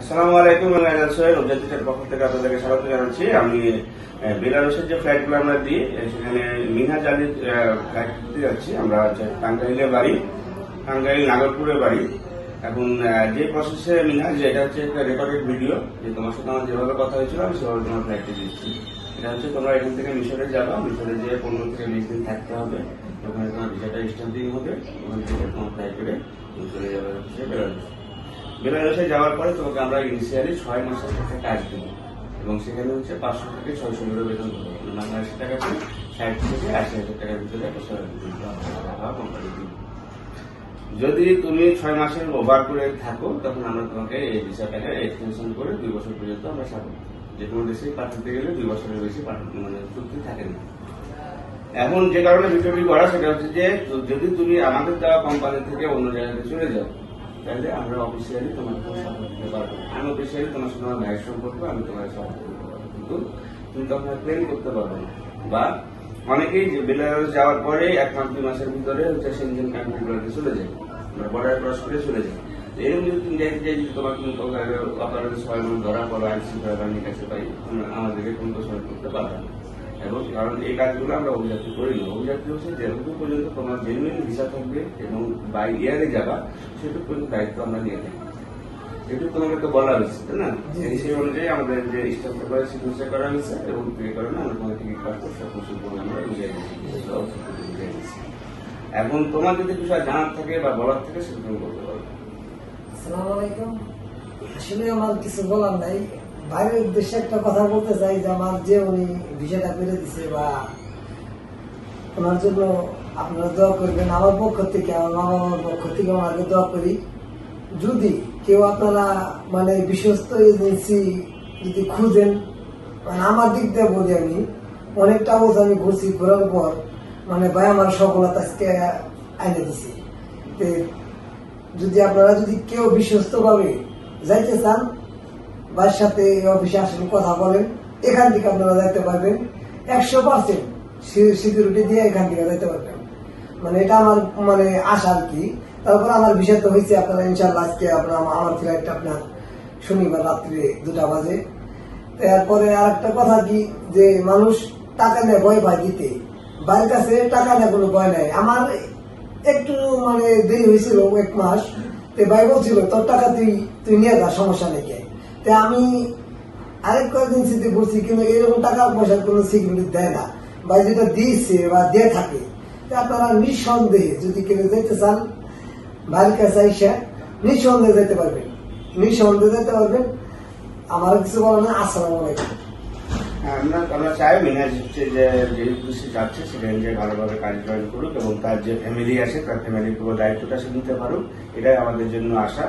আসসালামু আলাইকুম, আমি সোহেল অবজেক্টের পক্ষ থেকে আপনাদেরকে স্বাগত জানাচ্ছি। আমি বেলারুশের যে ফ্লাইটগুলো আমরা দিই সেখানে মিনহাজ আলীর ফ্লাইট দিতে যাচ্ছি। আমরা হচ্ছে টাঙ্গাইলে বাড়ি, টাঙ্গাইল নাগরপুরের বাড়ি। এখন যে প্রসেসে মিনহাজ এটা হচ্ছে একটা রেকর্ডেড ভিডিও যে তোমার সাথে আমার যেভাবে কথা হয়েছিল, আমি সেভাবে তোমার ফ্লাইটে দিচ্ছি এটা হচ্ছে তোমরা এখান থেকে মিশরে যাবা, মিশরে যেয়ে পনেরো থেকে বিশ দিন থাকতে হবে। ওখানে তোমার ভিসাটা স্ট্যাম্পিং হবে। ওখান থেকে তোমার ফ্লাইট করে চলে যাবে হচ্ছে বেলারুশ বেলারুসে যাওয়ার পরে তোমাকে আমরা ইনিশিয়ালি ছয় মাসের একটা কাজ দেবো। এবং সেখানে হচ্ছে পাঁচশো থেকে ছয়শো ইউরো বেতন দেবো। মানে বাংলাদেশের টাকাতে ষাট থেকে আশি হাজার টাকার ভিতরে একটা কোম্পানি দিবে যদি তুমি ছয় মাসের ওভার করে থাকো, তখন আমরা তোমাকে এই ভিসাটাকে এক্সটেনশন করে দুই বছর পর্যন্ত আমরা সাপোর্ট যে কোনো দেশে পাঠাতে গেলে দুই বছরের বেশি মানে চুক্তি থাকে না। এখন যে কারণে ভিডিওটি করা সেটা হচ্ছে যে যদি তুমি আমাদের দেওয়া কোম্পানি থেকে অন্য জায়গাতে চলে যাও তাহলে আমরা অফিসিয়ালি সাপোর্ট দিতে পারব। আমি অফিসিয়ালি তোমার সঙ্গে আমার ভাইয়ের সম্পর্ক, আমি তোমার পারব। কিন্তু তুমি তখন ক্লেম করতে পারবে বা অনেকেই যে বেলারুস যাওয়ার পরে এক মাস, দুই মাসের ভিতরে হচ্ছে সেনজেন কান্ট্রিগুলোতে চলে যায়। বর্ডার ক্রস করে চলে যাই তো এরকম যদি তুমি যাইতে চাই তোমার কোনো অপারেন্স মাস ধরা পড়ো, আইন শৃঙ্খলা বাহিনীর কাছে পাই আমাদেরকে কোনো সময় করতে পারবে না। এবং কারণ এই কাজগুলো আমরা অভিযাত্রী করি না অভিযাত্রী হচ্ছে যেটুকু পর্যন্ত তোমার জেনুইন ভিসা থাকবে এবং বাই ইয়ারে যাবা সেটুকু পর্যন্ত দায়িত্ব আমরা নিয়ে থাকি যেটুকু তোমাকে তো বলা হয়েছে তাই না? সেই অনুযায়ী আমাদের যে স্টাফ পেপারে সিগনেচার করা হয়েছে এবং এই কারণে আমরা তোমাকে টিকিট পাসপোর্ট সব কিছু করে আমরা বুঝিয়ে দিচ্ছি কিছু এখন তোমার যদি বিষয় জানার থাকে বা বলার থাকে সেটা তুমি বলতে পারো। আসসালামু আলাইকুম। আসলে আমার কিছু বলার নাই। বাইরের উদ্দেশ্যে একটা কথা বলতে চাই যে আমার যে উনি ভিসাটা করে দিছে বা ওনার জন্য আপনারা দোয়া করবেন, আমার পক্ষ থেকে, আমার মা বাবার পক্ষ থেকে ওনাকে দোয়া করি। যদি কেউ আপনারা মানে বিশ্বস্ত এজেন্সি যদি খুঁজেন মানে আমার দিক দিয়ে বলি আমি, অনেকটা বছর আমি ঘুরছি ঘোরার পর মানে ভাই আমার সফলতা আজকে আইনে দিছে। যদি আপনারা যদি কেউ বিশ্বস্ত ভাবে যাইতে চান ভাইয়ের সাথে এই অফিসে আসেন কথা বলেন, এখান থেকে আপনারা যাইতে পারবেন। একশো পার্সেন্ট সিকিউরিটি দিয়ে এখান থেকে যাইতে পারবেন। মানে এটা আমার মানে আশা আর কি। তারপর আমার বিষয় তো হয়েছে, আপনারা ইনশাল্লাহ আজকে আপনার আমার ফ্লাইটটা আপনার শনিবার রাত্রে দুটা বাজে। তারপরে আর একটা কথা কি, যে মানুষ টাকা নেয়, ভয় পায় দিতে। বাড়ির কাছে টাকা নেয় কোনো ভয় নাই। আমার একটু মানে দেরি হয়েছিল, এক মাস। তো ভাই বলছিল, তোর টাকা তুই তুই নিয়ে যা, সমস্যা নেই। তা আমি আরেক কয়েকদিন স্মৃতি করছি, কিন্তু এরকম টাকা পয়সার কোনো সিকিউরিটি দেয় না। বা যেটা দিয়েছে বা দিয়ে থাকে আপনারা নিঃসন্দেহে যদি কেউ যেতে চান বাড়ির কাছে আইসা নিঃসন্দেহে যেতে পারবেন। নিঃসন্দেহে যেতে পারবেন। আমার কিছু বলার না আসসালামু আলাইকুম। আমরা চাই মিনাজ হচ্ছে যে যে যাচ্ছে সেখানে ভালোভাবে কাজ করুক এবং তার যে ফ্যামিলি আছে, তার ফ্যামিলির পুরো দায়িত্বটা সে নিতে পারুক। এটাই আমাদের জন্য আশা।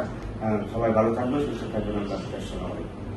সবাই ভালো থাকবে সুস্থ থাকবেন। আমরা আসসালামু আলাইকুম।